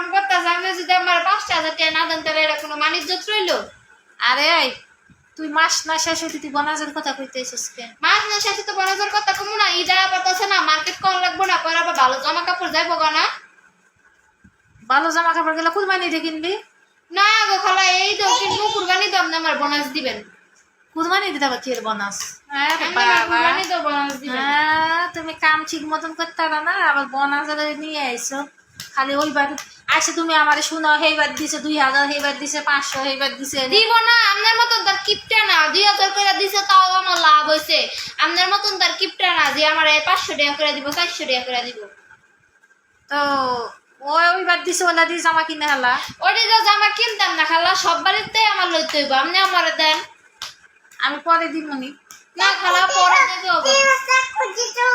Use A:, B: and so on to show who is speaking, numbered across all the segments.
A: কাম করতেছে আমি যদি আমার পাঁচটা হাজার টাকা না দেন তাহলে এটা কোনো মানিজ্য রইল?
B: আরে তুই মাস না শেষ তুই বনাজের কথা কইতেছিস কেন?
A: মাছ না শেষে তো বড় জোর কথা কমু না ইদা না মার্কেট কম লাগবো না পরে আবার ভালো জামা কাপড় যাইবো গা না।
B: ভালো জামা কাপড় গেলে কুরবানি দিয়ে কিনবি?
A: না গো খালা এই তো কিনবো কুরবানি তো আপনি আমার বোনাস দিবেন।
B: কুরবানি দিতে বনাস
A: কুরবানি তো দিবেন?
B: হ্যাঁ, তুমি কাম ঠিক মতন করতে না আবার বনাস নিয়ে আইসো। খালি ওইবার আচ্ছা তুমি আমার শুনো সেইবার দিছে দুই হাজার সেইবার দিছে পাঁচশো সেইবার দিছে
A: দিব না আপনার মতন তার কিপটা না দুই হাজার করে দিছে তাও আমার লাভ হয়েছে আপনার মতন তার কিপটা না যে আমার পাঁচশো টাকা করে দিব চারশো টাকা করে দিব।
B: তো ওই ওইবার দিছে ওলা দিয়ে জামা কিনে হালা।
A: ওটি তো জামা কিনতাম না খালা সব বাড়িতে আমার লইতে হইব আপনি আমার দেন।
B: আমি পরে দিব নি
A: খালা পরে দিতে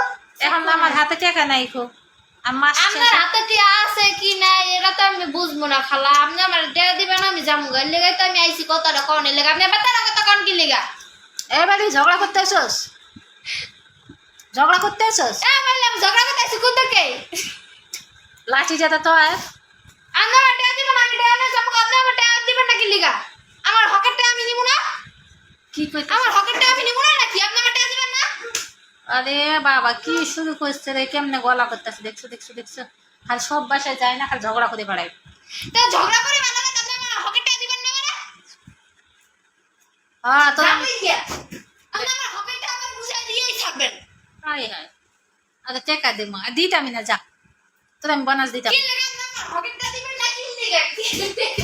B: এখন তো আমার হাতে টাকা নাই খো আর মাস
A: আপনার হাতে টিয়া আছে কি নাই এটা তো আমি বুঝব না খালা। আপনি আমার টিয়া দিবেন আমি যাব গাড়ি লেগে তো আমি আইসি কথাটা কনে? লেগে আপনি আবার তারা কথা কন কি লেগা?
B: এবারে ঝগড়া করতে আসোস ঝগড়া করতে আসোস
A: এ বললাম ঝগড়া করতে আইসি কোন থেকে
B: লাঠি যাতে তো আর
A: আপনি আমার টিয়া দিবেন আমি টিয়া না যাব আপনি আমার টিয়া দিবেন না কি লেগা? আমার হকের টিয়া আমি নিব না।
B: কি করতে
A: আমার হকের টিয়া আমি নিব না নাকি আপনি আমার টিয়া দিবেন না
B: আরে বাবা কি শুরু করছে রে? কেমনে গলা করতেছে? দেখছ দেখছ দেখছ। খালি সব বাসায় যায় না খালি ঝগড়া করে বেড়ায়।
A: তো ঝগড়া করে ভালো লাগে আমার হকের দিবেন না মানে
B: হ্যাঁ তো
A: যাবেন আমার হকের আমার বুঝাই দিয়েই থাকবেন।
B: আরে টাকা দে মা। আমি না যা। তোর আমি বানাস দিতাম।
A: কি লেগে আমার হকের দিবেন না কি লেগে?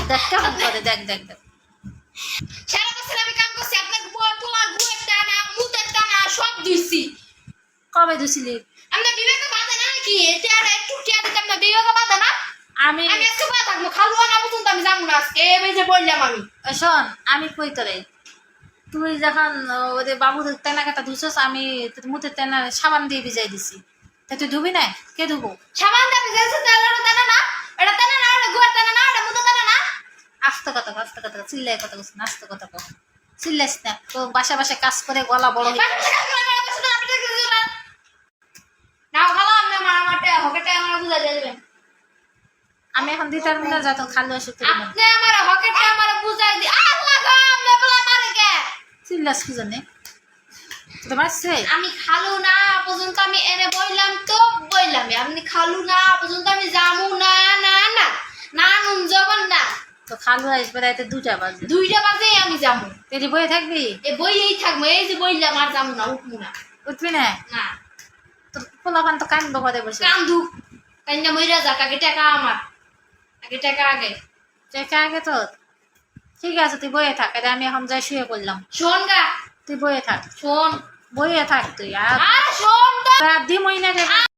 B: দেখ কেমন করে দেখ দেখ দেখ।
A: সারা বছর আমি কাম করছি আপনার বউ তোমার টানা মুতের টানা সব দিছি।
B: কবে দুছিলি
A: আমরা বিবেকে বাধা না কি? এতে আর একটু টিয়া দিতাম না বিবেকে বাধা না।
B: আমি
A: আমি আজকে বাধা থাকব খালু না পর্যন্ত আমি যাব না আজকে। এই যে বললাম আমি।
B: শোন আমি কই তোরে? তুই যখন ওদের বাবুর তেনা কাটা ধুছস আমি তোর মুখের তেনা সাবান দিয়ে ভিজাই দিছি। তা তুই ধুবি না? কে ধুবো?
A: সাবান দাবি যাচ্ছে তাহলে ওটা টানা না। এটা টানা না ওটা গুয়ার টানা না ওটা মুতে টানা না।
B: আস্তে কথা আস্তে কথা চিল্লাই কথা বলছি না আস্তে কথা কও। চিল্লাইস না তো বাসা বাসা কাজ করে গলা বড় হয়ে
A: বাকি টাকা গুলো আমার কাছে না, আমি টাকা দিয়ে দিলাম। নাও খালা আপনি আমার বুঝা
B: আমি এখন যত খালু আসে
A: আপনি আমার হকের আমার বুঝাই দি আল্লাহ গো আপনি বলে মারে কে
B: চিল্লাস কি জানে তোর মারছে
A: আমি খালু না পর্যন্ত আমি এনে বইলাম তো বইলাম আপনি খালু না পর্যন্ত আমি জামু না না না না নুন জবান না।
B: তো খালু আসবে রাতে দুটা বাজে
A: দুইটা বাজেই আমি যাব
B: তেরি থাকবি?
A: এ বইয়েই থাকব এই যে বইলাম আর যাব না উঠবো না।
B: উঠবি না?
A: না।
B: তোর পোলাপান তো কান বাবাদে বসে।
A: কান্দু। কান্না মইরা যাক আগে টাকা আমার। আগে টাকা আগে।
B: চেকা আগে তো। ঠিক আছে তুই বয়ে থাক আমি এখন যাই শুয়ে পড়লাম।
A: শোন গা।
B: তুই বয়ে থাক।
A: শোন।
B: বয়ে থাক তুই আর
A: শোন
B: দিমই না